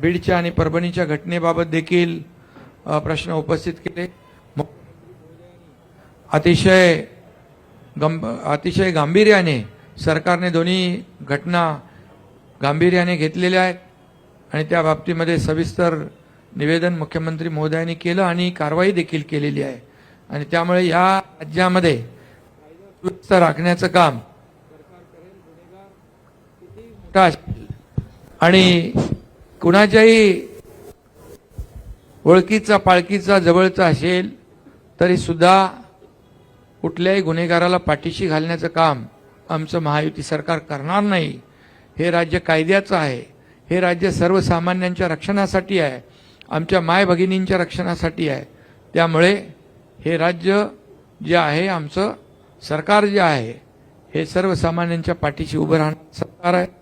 बीडच्या आणि परभणीच्या घटनेबाबत देखील प्रश्न उपस्थित केले. अतिशय गंभ अतिशय गांभीर्याने सरकारने दोन्ही घटना गांभीर्याने घेतलेल्या आहेत आणि त्या बाबतीमध्ये सविस्तर निवेदन मुख्यमंत्री महोदयांनी केलं आणि कारवाई देखील केलेली आहे. आणि त्यामुळे या राज्यामध्ये सुव्यवस्था राखण्याचं काम आणि कुणाच्याही ओळखीचा पाळखीचा जवळचा असेल तरी सुद्धा कुठल्याही गुन्हेगाराला पाठीशी घालण्याचं काम आमचं महायुती सरकार करणार नाही. हे राज्य कायद्याचं आहे. हे राज्य सर्वसामान्यांच्या रक्षणासाठी आहे. आमच्या माय भगिनींच्या रक्षणासाठी आहे. त्यामुळे हे राज्य जे आहे आमचं सरकार जे आहे हे सर्वसामान्यांच्या पाठीशी उभं राहणार सरकार आहे.